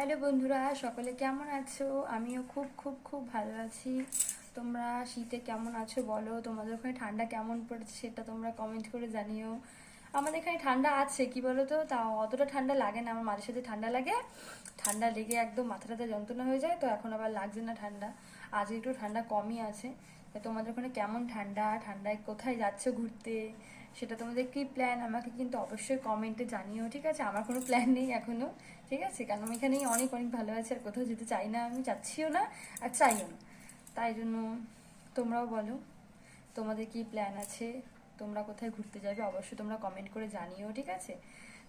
Hello বন্ধুরা, সকলে কেমন আছো? আমিও খুব খুব খুব ভালো আছি। তোমরা শীতে কেমন আছো বলো? তোমাদের ওখানে ঠান্ডা কেমন পড়েছে সেটা তোমরা কমেন্ট করে জানিও। আমাদের এখানে ঠান্ডা আছে, কি বলো তো তা অতটা ঠান্ডা লাগে না, আমার মাঝে সাথে ঠান্ডা লাগে। ঠান্ডা লেগে একদম মাথা টাথা যন্ত্রণা হয়ে যায়, তো এখন আবার লাগছে না ঠান্ডা। আজ একটু ঠান্ডা কমই আছে। তোমাদের ওখানে কেমন ঠান্ডা? ঠান্ডায় কোথায় যাচ্ছ ঘুরতে? সেটা তোমাদের কি প্ল্যান আমাকে কিন্তু অবশ্যই কমেন্টে জানিও, ঠিক আছে? আমার কোনো প্ল্যান নেই এখনও ঠিক আছে? কারণ আমি এখানেই অনেক অনেক ভালো আছে, আর কোথাও যেতে চাই না, আমি চাচ্ছিও না, আর চাইও না। তাই জন্য তোমরাও বলো, তোমাদের কি প্ল্যান আছে? তোমরা কোথায় ঘুরতে যাবে অবশ্যই তোমরা কমেন্ট করে জানিও, ঠিক আছে?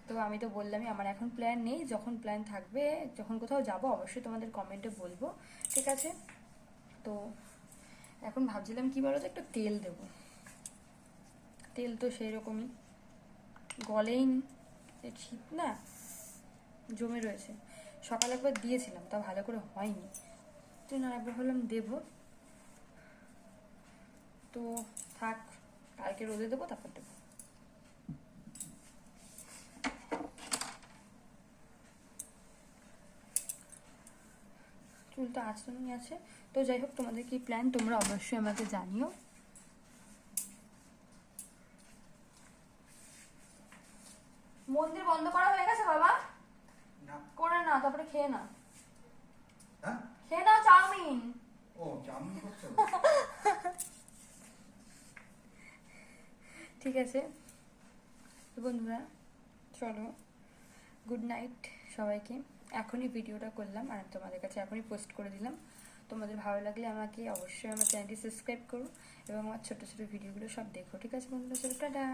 তো আমি তো বললামই, আমার এখন প্ল্যান নেই, যখন প্ল্যান থাকবে, যখন কোথাও যাব অবশ্যই তোমাদের কমেন্টে বলব, ঠিক আছে? তো এখন ভাবছিলাম কি বলো তো একটু তেল দেবো। তেল তো সেই রকমই গলেই শীত না, জমে রয়েছে। সকালে একবার দিয়েছিলাম, তা ভালো করে হয়নি। তুই না, একবার ভাবলাম দেবো। তো থাক কালকে রোদে দেবো তারপর দেবো। চুলটা আঁচড়ানোই আছে। তো যাই হোক তোমাদের কি প্ল্যান তোমরা অবশ্যই আমাকে জানিও। মন্দির বন্ধ করা হয়ে গেছে বাবা? করে না তারপরে খেয়ে না হ্যাঁ? খেয়ে নাও চাউমিন। ও চাউমিন ঠিক আছে? বন্ধুরা, চলো গুড নাইট সবাইকে। এখনই ভিডিওটা করলাম আর তোমাদের কাছে এখনই পোস্ট করে দিলাম। তোমাদের ভালো লাগলে আমাকে অবশ্যই আমার চ্যানেলটি সাবস্ক্রাইব করো এবং আমার ছোটো ছোটো ভিডিওগুলো সব দেখো। ঠিক আছে বন্ধুরা, চলো, টাটা।